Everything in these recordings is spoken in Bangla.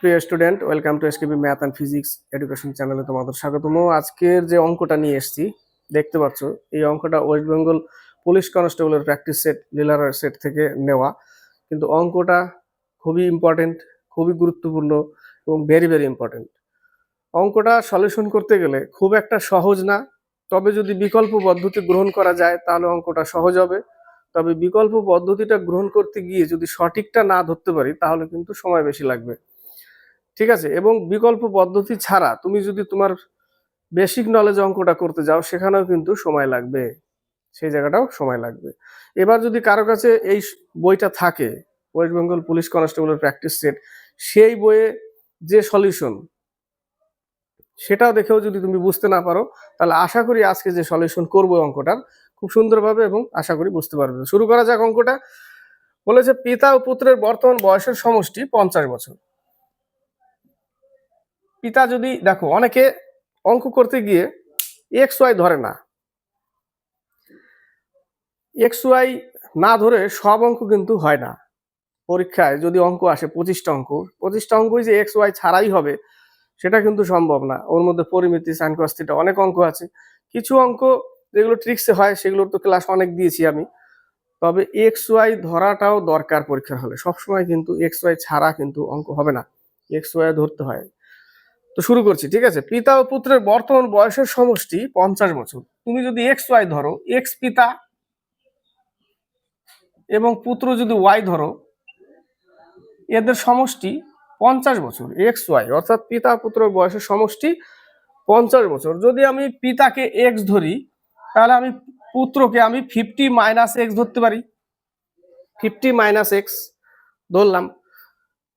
প্রিয় student, welcome to SKB math and physics education চ্যানেলে তোমাদের স্বাগতম। আজকের যে অঙ্কটা নিয়ে এসেছি, দেখতে পাচ্ছ, এই অঙ্কটা ওয়েস্ট বেঙ্গল পুলিশ কনস্টেবলের প্র্যাকটিস সেট, লিলার সেট থেকে নেওয়া। কিন্তু অঙ্কটা খুবই ইম্পর্টেন্ট খুবই গুরুত্বপূর্ণ এবং ভেরি ভেরি ইম্পর্টেন্ট অঙ্কটা সলিউশন করতে গেলে খুব একটা সহজ না, তবে যদি বিকল্প পদ্ধতি গ্রহণ করা যায়, তাহলে অঙ্কটা সহজ হবে। তবে বিকল্প পদ্ধতিটা গ্রহণ করতে গিয়ে যদি সঠিকটা না ধরতে পারি, তাহলে কিন্তু সময় বেশি লাগবে। ঠিক আছে? এবং বিকল্প পদ্ধতি ছাড়া তুমি যদি তোমার বেসিক নলেজ অঙ্কটা করতে যাও, সেখানেও কিন্তু সময় লাগবে। সেই জায়গাটাও সময় লাগবে। এবার যদি কারও কাছে এই বইটা থাকে ওয়েস্ট বেঙ্গল পুলিশ কনস্টেবলের প্র্যাকটিস সেট সেই বইয়ে যে সলিউশন সেটাও দেখেও যদি তুমি বুঝতে না পারো, তাহলে আশা করি আজকে যে সলিউশন করব অঙ্কটার, খুব সুন্দরভাবে এবং আশা করি বুঝতে পারবে। শুরু করা যাক অঙ্কটা। বলেছে, পিতা ও পুত্রের বর্তমান বয়সের সমষ্টি পঞ্চাশ বছর। পিতা যদি, দেখো, অনেকে অঙ্ক করতে গিয়ে এক্স ওয়াই ধরে না। এক্স ওয়াই না ধরে সব অঙ্ক কিন্তু হয় না। পরীক্ষায় যদি অঙ্ক আসে পঁচিশটা অঙ্ক, পঁচিশটা অঙ্কই যে এক্স ওয়াই ছাড়াই হবে, সেটা কিন্তু সম্ভব না। ওর মধ্যে পরিমিতি সাইন কস্তিটা অনেক অঙ্ক আছে। কিছু অঙ্ক যেগুলো ট্রিক্সে হয়, সেগুলোর তো ক্লাস অনেক দিয়েছি আমি। তবে এক্স ওয়াই ধরাটাও দরকার পরীক্ষার হলে। সবসময় কিন্তু এক্স ওয়াই ছাড়া কিন্তু অঙ্ক হবে না। এক্স ওয়াই ধরতে হয়। তো শুরু করছি, ঠিক আছে? পিতা ও পুত্রের বর্তমান বয়সের সমষ্টি পঞ্চাশ বছর। তুমি যদি এক্স ওয়াই ধরো এক্স পিতা এবং পুত্র যদি ওয়াই ধরো, এদের সমষ্টি পঞ্চাশ বছর এক্স ওয়াই অর্থাৎ পিতা পুত্রের বয়সের সমষ্টি পঞ্চাশ বছর। যদি আমি পিতাকে এক্স ধরি, তাহলে আমি পুত্রকে আমি ফিফটি মাইনাস এক্স ধরতে পারি। ফিফটি মাইনাস এক্স ধরলাম।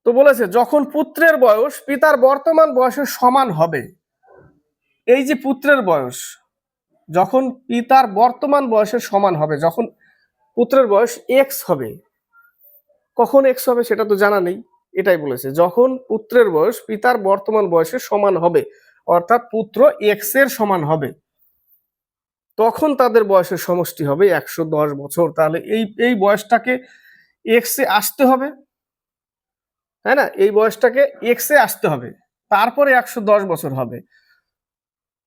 তো বলেছে, যখন পুত্রের বয়স, পিতার বর্তমান বয়সের সমান হবে। এই যে পুত্রের বয়স, যখন পিতার বর্তমান বয়সের সমান হবে, যখন পুত্রের বয়স এক্স হবে, কখন এক্স হবে সেটা তো জানা নেই, এটাই বলেছে, যখন পুত্রের বয়স, পিতার বর্তমান বয়সের সমান হবে, অর্থাৎ পুত্র এক্সের সমান হবে, তখন তাদের বয়সের সমষ্টি হবে একশো দশ বছর। তাহলে এই এই বয়সটাকে এক্স আসতে হবে তাই না? এই বয়সটাকে এক্স আসতে হবে। তারপরে একশো দশ বছর হবে।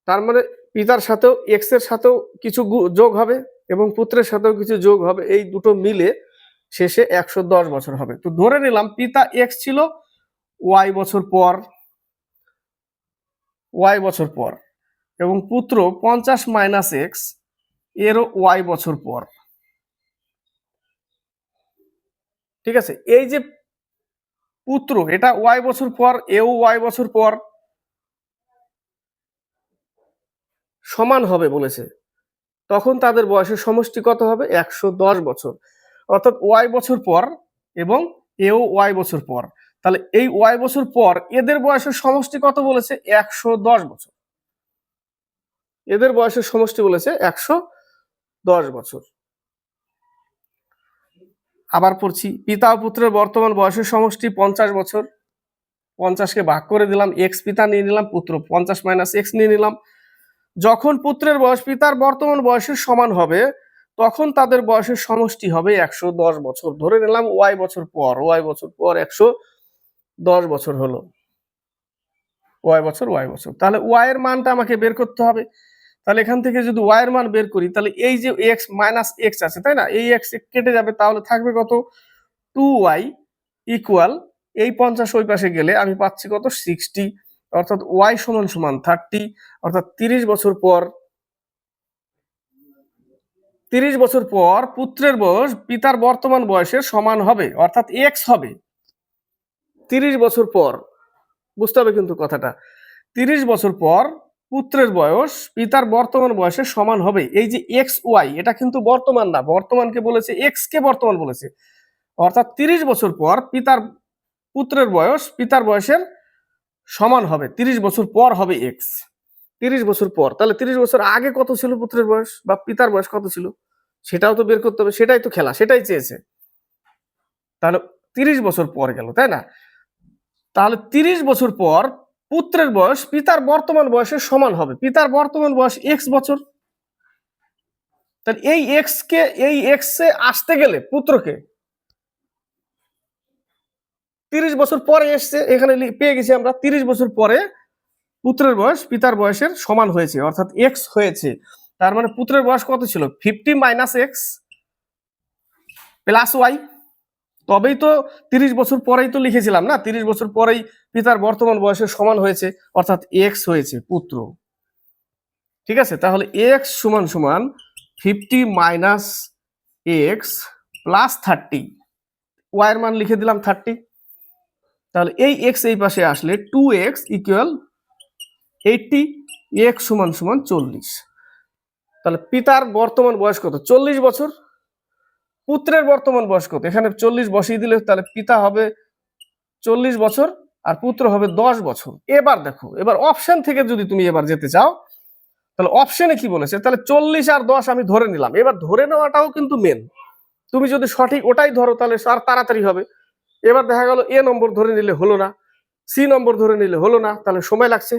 তার মানে পিতার সাথেও এক্সের সাথেও কিছু যোগ হবে এবং পুত্রের সাথেও কিছু যোগ হবে। এই দুটো মিলে শেষে একশো দশ বছর হবে। তো ধরে নিলাম পিতা এক্স ছিল ওয়াই বছর পর ওয়াই বছর পর এবং পুত্র পঞ্চাশ মাইনাস এক্স এরও ওয়াই বছর পর। ঠিক আছে? এই যে পুত্র, এটা ওয়াই বছর পর, এও ওয়াই বছর পর সমান হবে বলেছে। তখন তাদের বয়সের সমষ্টি কত হবে? একশো দশ বছর। অর্থাৎ ওয়াই বছর পর এবং এও ওয়াই বছর পর। তাহলে এই ওয়াই বছর পর এদের বয়সের সমষ্টি কত বলেছে? একশো দশ বছর। এদের বয়সের সমষ্টি বলেছে একশো দশ বছর। আবার পড়ছি। পিতা ও পুত্রের বর্তমান বয়সের সমষ্টি পঞ্চাশ বছর। পঞ্চাশকে ভাগ করে দিলাম, এক্স পিতা নিয়ে নিলাম, পুত্র পঞ্চাশ মাইনাস এক্স নিয়ে নিলাম। যখন পুত্রের বয়স পিতার বর্তমান বয়সের সমান হবে, তখন তাদের বয়সের সমষ্টি হবে একশো দশ বছর। ধরে নিলাম ওয়াই বছর পর, ওয়াই বছর পর একশো দশ বছর হলো। ওয়াই বছর ওয়াই বছর। তাহলে ওয়াই এর মানটা আমাকে বের করতে হবে। তাহলে এখান থেকে যদি ওয়াই এর মান বের করি, তাহলে এই যে এক্স মাইনাস এক্স আছে, তাই না? এই এক্স কেটে যাবে, তাহলে থাকবে কত? টু ওয়াই ইকুয়াল এই পঞ্চাশ ওই পাশে গেলে আমি পাচ্ছি কত? সিক্সটি অর্থাৎ ওয়াই সমান সমান থার্টি অর্থাৎ তিরিশ বছর পর, তিরিশ বছর পর পুত্রের বয়স পিতার বর্তমান বয়সের সমান হবে, অর্থাৎ এক্স হবে। তিরিশ বছর পর, বুঝতে হবে কিন্তু কথাটা। তিরিশ বছর পর পুত্রের বয়স, পিতার বর্তমান বয়সের সমান হবে। এই যে এক্স ওয়াই, এটা কিন্তু বর্তমান না, বর্তমানকে বলেছে, এক্স কে বর্তমান বলেছে। অর্থাৎ তিরিশ বছর পর পিতার পুত্রের বয়স, পিতার বয়সের সমান হবে, তিরিশ বছর পর হবে এক্স। তিরিশ বছর পর, তাহলে তিরিশ বছর আগে কত ছিল পুত্রের বয়স বা পিতার বয়স কত ছিল? সেটাও তো বের করতে হবে, সেটাই তো খেলা, সেটাই চেয়েছে। তাহলে তিরিশ বছর পর গেল, তাই না? তাহলে তিরিশ বছর পর পুত্রের বয়স পিতার বর্তমান বয়সের সমান হবে। পিতার বর্তমান বয়স এক্স বছর। তাহলে এই এক্স কে, এই এক্স এ আসতে গেলে পুত্রকে তিরিশ বছর পরে এসছে, এখানে পেয়ে গেছি আমরা, তিরিশ বছর পরে পুত্রের বয়স পিতার বয়সের সমান হয়েছে, অর্থাৎ এক্স হয়েছে। তার মানে পুত্রের বয়স কত ছিল? Fifty minus X plus Y তবেই তো তিরিশ বছর পরেই তো লিখেছিলাম না? তিরিশ বছর পরেই পিতার বর্তমান বয়সের সমান হয়েছে, অর্থাৎ এক্স হয়েছে পুত্র। ঠিক আছে? তাহলে এক্স সমান সমান fifty minus X plus thirty. ওয়াইয়ের মান লিখে দিলাম থার্টি। তাহলে এই এক্স এই পাশে আসলে two X equal eighty, X সমান সমান চল্লিশ। তাহলে পিতার বর্তমান বয়স কত? চল্লিশ বছর। পুত্রের বর্তমান বয়স কত? এখানে চল্লিশ বসিয়ে দিলে তাহলে পিতা হবে চল্লিশ বছর আর পুত্র হবে দশ বছর। এবার দেখো, এবার অপশন থেকে যদি তুমি এবার যেতে চাও, তাহলে অপশনে কি বলেছে? তাহলে চল্লিশ আর দশ আমি ধরে নিলাম। এবার ধরে নেওয়াটাও কিন্তু মেন তুমি যদি সঠিক ওটাই ধরো, তাহলে আর তাড়াতাড়ি হবে। এবার দেখা গেল এ নম্বর ধরে নিলে হলো না সি নম্বর ধরে নিলে হলো না, তাহলে সময় লাগছে।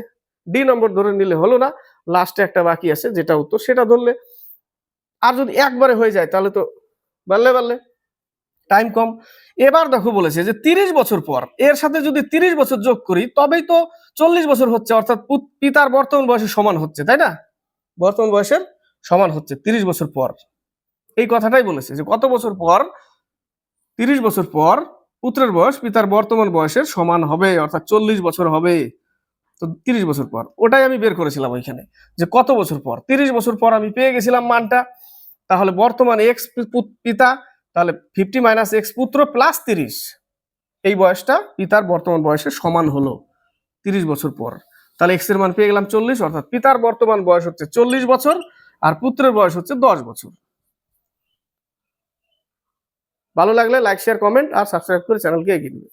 ডি নম্বর ধরে নিলে হলো না লাস্টে একটা বাকি আছে, যেটা উত্তর, সেটা ধরলে। আর যদি একবারে হয়ে যায়, তাহলে তো বাড়লে বাড়লে। টাইম কম। এবার দেখো বলেছে যে তিরিশ বছর পর, এর সাথে যদি তিরিশ বছর যোগ করি, তবেই তো চল্লিশ বছর হচ্ছে, অর্থাৎ পিতার বর্তমান বয়সের সমান হচ্ছে, তাই না? বর্তমান বয়সের সমান হচ্ছে তিরিশ বছর পর। এই কথাটাই বলেছে যে কত বছর পর? তিরিশ বছর পর পুত্রের বয়স পিতার বর্তমান বয়সের সমান হবে, অর্থাৎ চল্লিশ বছর হবে। তো তিরিশ বছর পর। ওটাই আমি বের করেছিলাম ওইখানে, যে কত বছর পর? তিরিশ বছর পর আমি পেয়ে গেছিলাম মানটা। তাহলে বর্তমান এক্স পিতা তাহলে ফিফটি মাইনাস এক্স পুত্র প্লাস তিরিশ। এই বয়সটা পিতার বর্তমান বয়সের সমান হলো তিরিশ বছর পর। তাহলে এক্সের মান পেয়ে গেলাম চল্লিশ, অর্থাৎ পিতার বর্তমান বয়স হচ্ছে চল্লিশ বছর আর পুত্রের বয়স হচ্ছে দশ বছর। ভালো লাগলে লাইক শেয়ার কমেন্ট আর সাবস্ক্রাইব করে চ্যানেলকে এগিয়ে দিবে